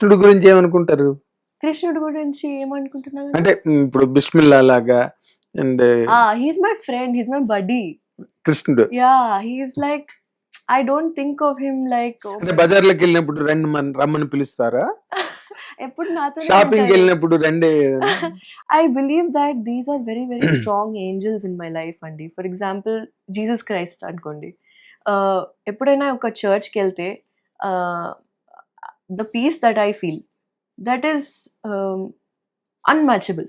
కృష్ణుడి గురించి ఏమనుకుంటారు? కృష్ణుడి గురించి ఏమనుకుంటున్నారు? అంటే ఇప్పుడు బిస్మిల్లా లాగా and he's my friend he's my buddy కృష్ణుడు. Yeah he's like I don't think of him like అంటే బజార్లోకి వెళ్ళినప్పుడు రండి మన రమ్మని పిలుస్తారా? ఎప్పుడు నాతో షాపింగ్ వెళ్ళినప్పుడు రండి I believe that these are very, very strong angels in my life అండి. ఫర్ ఎగ్జాంపుల్ జీసస్ క్రైస్ట్ అనుకోండి. Uh, ఎప్పుడైనా ఒక చర్చ్కి వెళ్తే the peace that I feel that is um, unmatchable.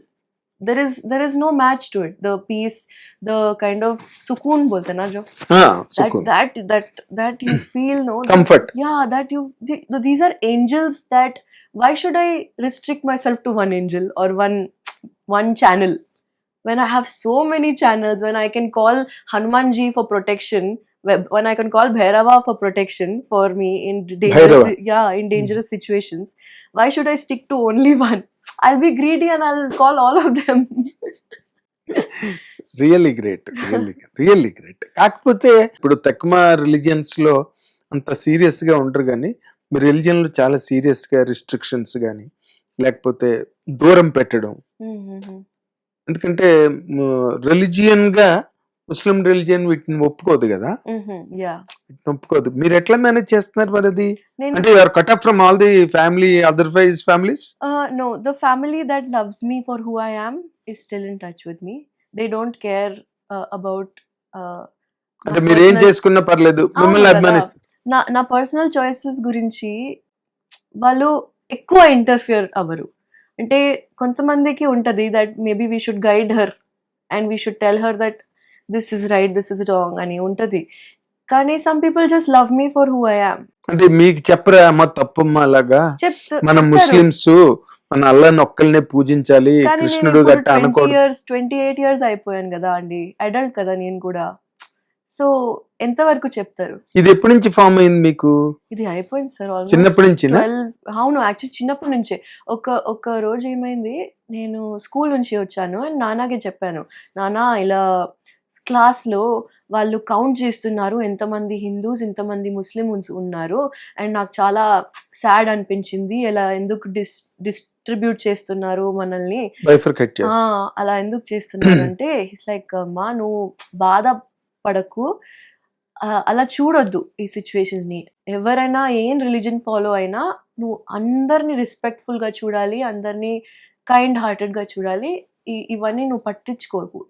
There is there is no match to it. The peace, the kind of sukoon bolte na jo. Ah, sukoon. That, that that that you hmm. feel no comfort. That, yeah, that you these are angels that why should I restrict myself to one angel or one one channel when I have so many channels when I can call Hanumanji for protection when i can call bhairava for protection for me in dangerous Bhairava. yeah in dangerous situations why should i stick to only one i'll be greedy and i'll call all of them really great really really great కాకపోతే ఇప్పుడు తక్కువ రిలీజియన్స్లో అంత సీరియస్గా ఉంటారు కానీ మీ రిలీజియన్లో చాలా సీరియస్గా restrictions కానీ లేకపోతే దూరం పెట్టడం Mhm. ఎందుకంటే రిలీజియన్గా ముస్లిం రిలీజియన్ వీటిని ఒప్పుకోదు కదా? ఒప్పుకోదు. మీరు ఎట్లా మేనేజ్ చేస్తున్నారు మరి అది? అంటే you're cut off from all the family otherwise families? family that loves me for who I am is still in touch with me. They don't care uh, about. Uh, అంటే నా మీరు ఏం చేసుకున్నా పర్లేదు. మిమ్మల్ని. అభిమానిస్తారు నా నా పర్సనల్ చాయిసెస్ గురించి వాళ్ళు ఎక్కువ ఇంటర్ఫియర్ అవ్వరు. అంటే కొంతమందికి ఉంటుంది that maybe we should guide her and we should tell her that this is right this is wrong అని ఉంటుంది. కానీ some people just love me for who I am అంటే మీకు చెప్పరా అమ్మ తప్పమ్మ అలాగా మన ముస్లిమ్స్ మన అల్లాని ఒక్కల్నే పూజించాలి కృష్ణుడు గట్ట ఇయర్స్ ట్వంటీ ఎయిట్ ఇయర్స్ అయిపోయాను కదా అండి. అడల్ట్ కదా నేను కూడా. సో ఎంతవరకు చెప్తారు? ఇది ఎప్పటి నుంచి ఫామ్ అయింది మీకు? ఇది అయిపోయింది సార్ చిన్నప్పటి నుంచినా? అవును యాక్చువల్లీ చిన్నప్పటి నుంచే. ఒక ఒక రోజు ఏమైంది నేను స్కూల్ నుంచి వచ్చాను అండ్ నాన్నకి చెప్పాను. నాన్న ఇలా క్లాస్లో వాళ్ళు కౌంట్ చేస్తున్నారు ఎంతమంది హిందూస్ ఎంతమంది ముస్లిమ్స్ ఉన్నారు. అండ్ నాకు చాలా సాడ్ అనిపించింది. ఇలా ఎందుకు డిస్ డిస్ట్రిబ్యూట్ చేస్తున్నారు మనల్ని? అలా ఎందుకు చేస్తున్నారంటే హిస్ లైక్ అమ్మా నువ్వు బాధపడకు అలా చూడొద్దు ఈ సిచ్యువేషన్స్ని ఎవరైనా ఏం రిలీజన్ ఫాలో అయినా నువ్వు అందరిని రెస్పెక్ట్ఫుల్గా చూడాలి అందరినీ కైండ్ హార్టెడ్గా చూడాలి. ఇవన్నీ నువ్వు పట్టించుకోకు.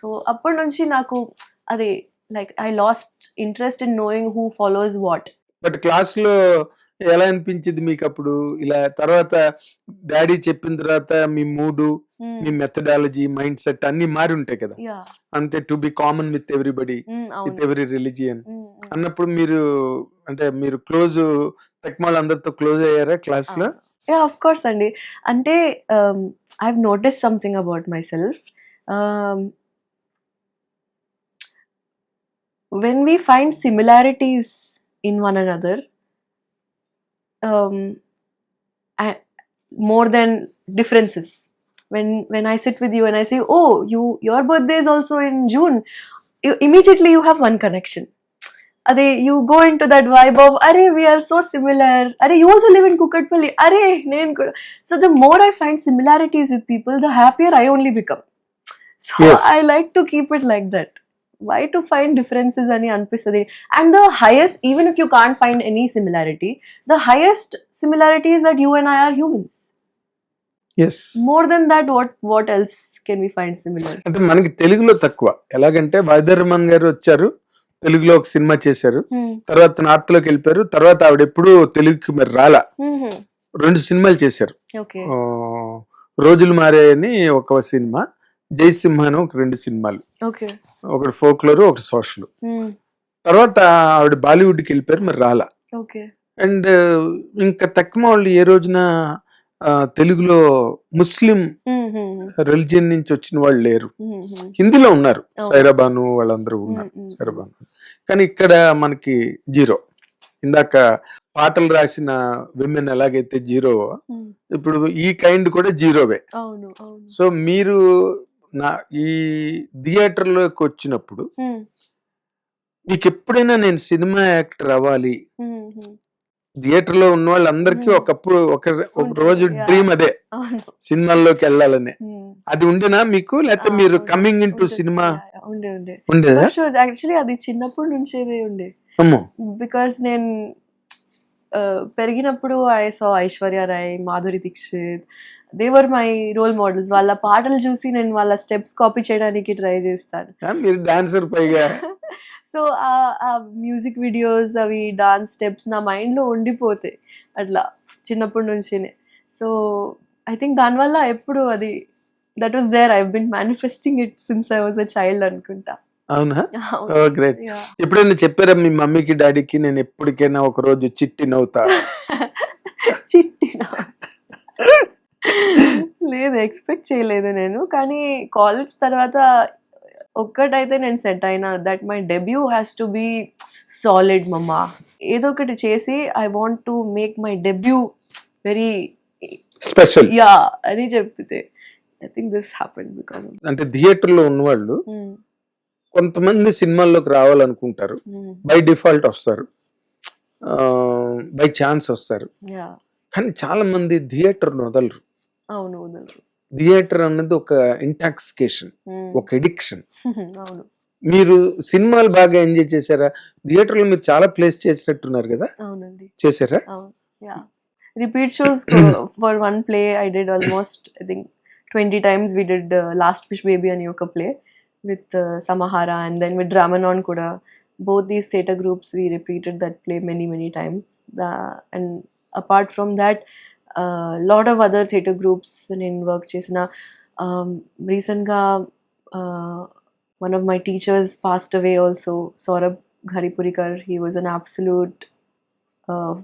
సో అప్పటి నుంచి నాకు అది like I lost interest in knowing who follows what but క్లాస్లో ఎలా అనిపించింది మీకు అప్పుడు? ఇలా తర్వాత డాడీ చెప్పిన తర్వాత మీ మూడు మీ మెథడాలజీ మైండ్ సెట్ అన్ని మారి ఉంటాయి కదా? అంతే to be common with everybody with every religion. అన్నప్పుడు మీరు అంటే మీరు క్లోజ్ టెక్మాల్ అందరితో క్లోజ్ అయ్యారా క్లాస్లో? యా ఆఫ్ కోర్స్ అండి అంటే um, I have notice something about myself when we find similarities in one another um, more then differences when when i sit with you and i say oh you your birthday is also in june you, immediately you have one connection అదే you go in to that vibe of అరే we're so similar అరే you also live in Kukatpally అరే నేను కూడా. So the more I find similarities with people the happier I only become so. I like to keep it like that why to find differences అని అనిపిస్తుంది? And the highest even if you can't find any similarity the highest similarity is that you and I are humans yes more than that what what else can we find similar అంటే మనకి తెలుగులో తక్కువ. ఎలాగంటే వైదర్మన్ గారు వచ్చారు. తెలుగులో ఒక cinema చేశారు. తర్వాత నార్త్లోకి వెళ్ళిపోయారు. తర్వాత ఆవిడ ఎప్పుడు తెలుగుకి మరి రాలా. రెండు సినిమాలు చేశారు. రోజులు మారాయని ఒక సినిమా జయసింహ అని ఒక రెండు సినిమాలు. ఒకటి ఫోక్లోరు ఒకటి సోషల్. తర్వాత ఆవిడ బాలీవుడ్కి వెళ్ళిపోయారు మరి రాలా. ఓకే. అండ్ ఇంకా తక్కువ వాళ్ళు ఏ రోజున తెలుగులో ముస్లిం రిలీజియన్ నుంచి వచ్చిన వాళ్ళు లేరు. హిందీలో ఉన్నారు. సైరాబాను వాళ్ళందరూ ఉన్నారు. సైరాబాను. కానీ ఇక్కడ మనకి జీరో. ఇందాక పాటలు రాసిన విమెన్ ఎలాగైతే జీరో ఇప్పుడు ఈ కైండ్ కూడా జీరోవే. సో మీరు నా ఈ థియేటర్లోకి వచ్చినప్పుడు మీకు ఎప్పుడైనా నేను సినిమా యాక్టర్ అవ్వాలి థియేటర్లో ఉన్న వాళ్ళందరికీ. ఒకప్పుడు ఒక రోజు. డ్రీమ్ అదే సినిమాల్లోకి వెళ్ళాలని. అది ఉండేనా మీకు? లేకపోతే మీరు కమింగ్ ఇన్ టు. సినిమా ఉండేదా? యాక్చువల్లీ అది చిన్నప్పటి నుంచేదే ఉండే. బికాస్ నేను పెరిగినప్పుడు I saw Aishwarya Rai Madhuri Dixit they were my role models వాళ్ళ పాటలు చూసి నేను వాళ్ళ స్టెప్స్ కాపీ చేయడానికి ట్రై చేస్తాను. మీరు డాన్సర్ పైగా. సో ఆ మ్యూజిక్ వీడియోస్ అవి డాన్స్ స్టెప్స్ నా మైండ్లో ఉండిపోతాయి. అట్లా చిన్నప్పటి నుంచినే. సో ఐ థింక్ దానివల్ల ఎప్పుడు అది that was there I been manifesting it since I was a child అనుకుంటా. అవునా? Great Yeah. ఎప్పుడైనా చెప్పారా మీ మమ్మీకి డాడీకి నేను ఎప్పటికైనా ఒక రోజు చిట్టి నవ్వుతా చిట్టిన. లేదు ఎక్స్పెక్ట్ చేయలేదు నేను. కానీ కాలేజ్ తర్వాత ఒక్కటైతే నేను సెట్ అయినా that my debut has to be solid మమ్మా ఏదో ఒకటి చేసి I want to make my debut very special yeah అని చెప్తే I think this happen because అంటే థియేటర్లో ఉన్నవాళ్ళు కొంతమంది సినిమాల్లోకి రావాలనుకుంటారు. బై డిఫాల్ట్ వస్తారు. బై ఛాన్స్ వస్తారు. యా కానీ చాలా మంది థియేటర్ వదలరు. అవును వదలరు. థియేటర్ అన్నది ఒక ఇంటాక్సికేషన్ ఒక ఎడిక్షన్ మీరు సినిమాలు బాగా ఎంజాయ్ చేశారా? థియేటర్లో మీరు చాలా ప్లేస్ చేసినట్టున్నారు కదా? చేశారా? Repeat shows for one play I did almost I think twenty times we did last fish baby అని ఒక play with Samahaara and then with Dramanon కూడా. Both these theatre groups we repeated that play many many times and apart from that Uh, and apart from that, a lot of other theatre groups in work chesina. Um, recently, uh, one of my teachers passed away also, Saurabh Gharipurikar. He was an absolute uh,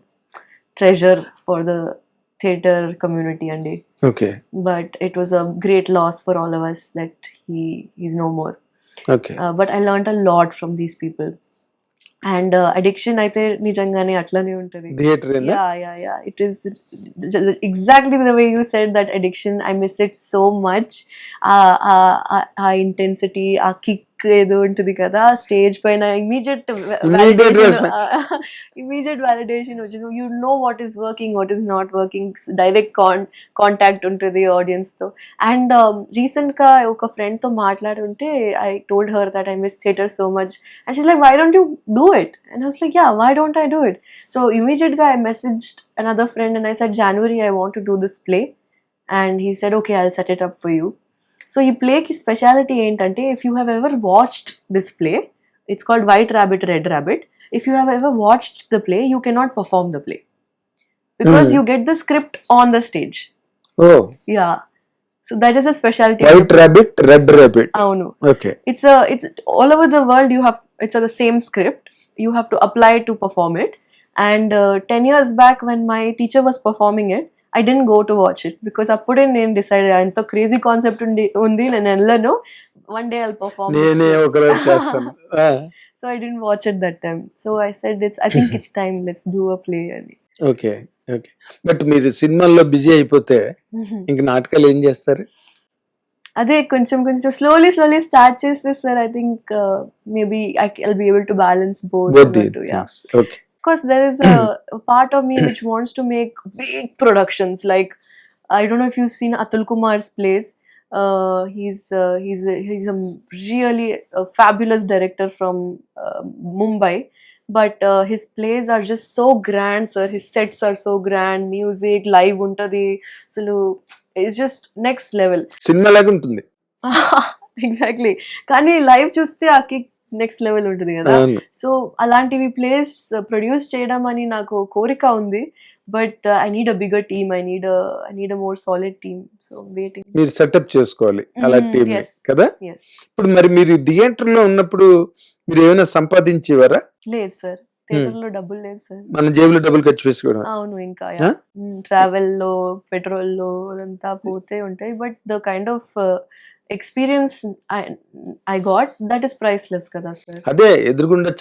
treasure for the theatre community and okay but it was a great loss for all of us that he he's no more okay uh, but i learned a lot from these people and uh, addiction అయితే నిజంగానే అట్లనే ఉంటుంది theatre yeah yeah yeah it is j- exactly the way you said that addiction i miss it so much uh, uh, uh, ఆ intensity ఆ kick ఏదో ఉంటుంది కదా stage పైన ఇమీడియట్. ఇమీడియట్ వ్యాలిడేషన్ వచ్చింది. You know what is working what is not working direct con contact ఉంటుంది audience తో. And రీసెంట్గా ఒక ఫ్రెండ్తో మాట్లాడుంటే I told her that I miss theatre so much and she's like why don't you do it and I was like yeah why don't I do it so immediate guy I messaged another friend and I said, January, I want to do this play. And he said, okay, I'll set it up for you. So ఈ ప్లేకి speciality ఏంటంటే if you have ever watched this play it's called white rabbit red rabbit if you have ever watched the play you cannot perform the play because Hmm. You get the script on the stage oh yeah so that is a speciality white rabbit red rabbit అవును. Okay it's a it's all over the world you have it's a, the same script. You have to apply it to perform it. And uh, 10 years back when my i didn't go to watch it because అప్పుడే నేను decide ఎంత crazy concept ఉంది ఉంది నేను వెళ్ళను. One day I perform నేనే చేస్తాను. So I didn't watch it that time so I said it's I think it's time let's do a play అని. ఓకే ఓకే బట్ మీరు సినిమాల్లో బిజీ అయిపోతే ఇంక నాటకాలు ఏం చేస్తారు? అదే కొంచెం కొంచెం స్లోలీ స్లోలీ స్టార్ట్ చేస్తే sir I think maybe I I'll be able to balance both yeah okay course there is a, a part of me which wants to make big productions like i don't know if you've seen atul kumar's plays uh, he's uh, he's a, he's a really a fabulous director from uh, mumbai but uh, his plays are just so grand sir his sets are so grand music live untadi so it's just next level cinema లాగా ఉంటుంది exactly కానీ live చూస్తే ఆ kick next level ఉంటుంది కదా. So అలాంటివి place produce చేయడం అని నాకు కోరిక ఉంది. But I need a bigger team I need I need a more solid team so waiting మీరు సెటప్ చేసుకోవాలి అలా టీమ్ yes. కదా. ఇప్పుడు మరి మీరు థియేటర్లో ఉన్నప్పుడు మీరు ఏమైనా సంపాదించేవారా? లేదు సార్ థియేటర్లో డబ్బులు లేదు సార్. మన జేబులో డబ్బులు ఖర్చు చేసుకోవడం అవును ఇంకా? ట్రావెల్లో పెట్రోల్లో అదంతా పోతే ఉంటాయి. But the kind of experience I got that is priceless కదా సార్. అదే ఎదురుగుండా